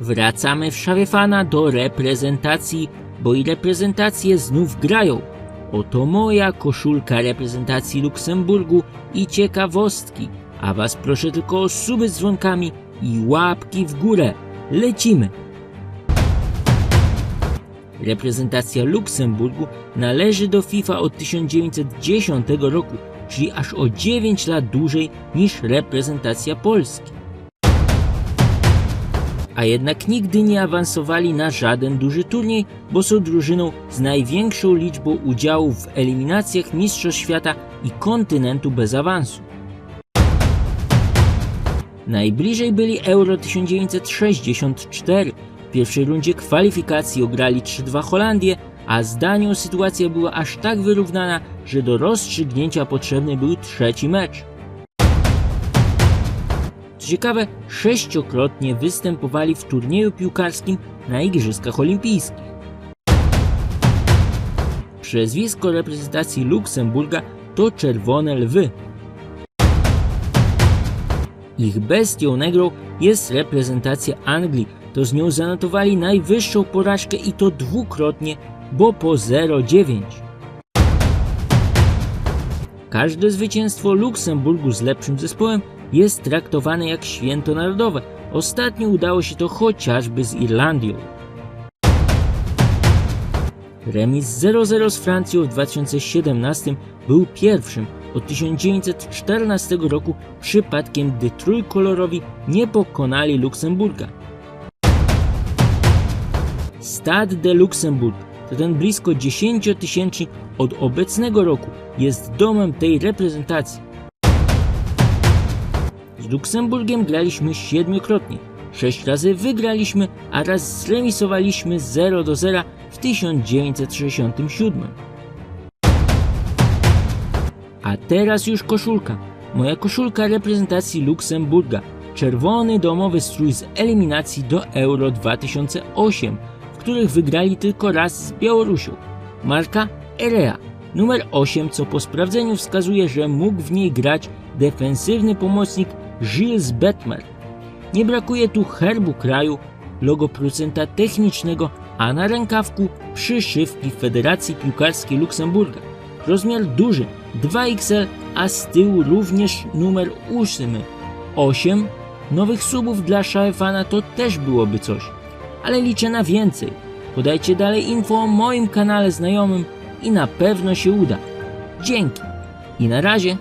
Wracamy w Szarefana do reprezentacji, bo i reprezentacje znów grają. Oto moja koszulka reprezentacji Luksemburgu i ciekawostki, a was proszę tylko o suby z dzwonkami i łapki w górę. Lecimy! Reprezentacja Luksemburgu należy do FIFA od 1910 roku, czyli aż o 9 lat dłużej niż reprezentacja Polski. A jednak nigdy nie awansowali na żaden duży turniej, bo są drużyną z największą liczbą udziałów w eliminacjach Mistrzostw Świata i kontynentu bez awansu. Najbliżej byli Euro 1964. W pierwszej rundzie kwalifikacji ograli 3-2 Holandię, a zdaniem sytuacja była aż tak wyrównana, że do rozstrzygnięcia potrzebny był trzeci mecz. Ciekawe, sześciokrotnie występowali w turnieju piłkarskim na Igrzyskach Olimpijskich. Przezwisko reprezentacji Luksemburga to Czerwone Lwy. Ich bestią negrą jest reprezentacja Anglii, to z nią zanotowali najwyższą porażkę i to dwukrotnie, bo po 0-9. Każde zwycięstwo Luksemburgu z lepszym zespołem jest traktowane jak święto narodowe. Ostatnio udało się to chociażby z Irlandią. Remis 0-0 z Francją w 2017 był pierwszym od 1914 roku przypadkiem, gdy trójkolorowi nie pokonali Luksemburga. Stade de Luxembourg to ten blisko 10-tysięczny od obecnego roku jest domem tej reprezentacji. Z Luksemburgiem graliśmy siedmiokrotnie. Sześć razy wygraliśmy, a raz zremisowaliśmy 0 do 0 w 1967. A teraz już koszulka. Moja koszulka reprezentacji Luksemburga. Czerwony domowy strój z eliminacji do Euro 2008, w których wygrali tylko raz z Białorusią. Marka Erea. Numer 8, co po sprawdzeniu wskazuje, że mógł w niej grać defensywny pomocnik Gilles Betmer. Nie brakuje tu herbu kraju, logo producenta technicznego, a na rękawku przyszywki Federacji Piłkarskiej Luksemburga. Rozmiar duży 2XL, a z tyłu również numer 8. 8 nowych subów dla Szafana to też byłoby coś, ale liczę na więcej. Podajcie dalej info o moim kanale znajomym i na pewno się uda. Dzięki i na razie.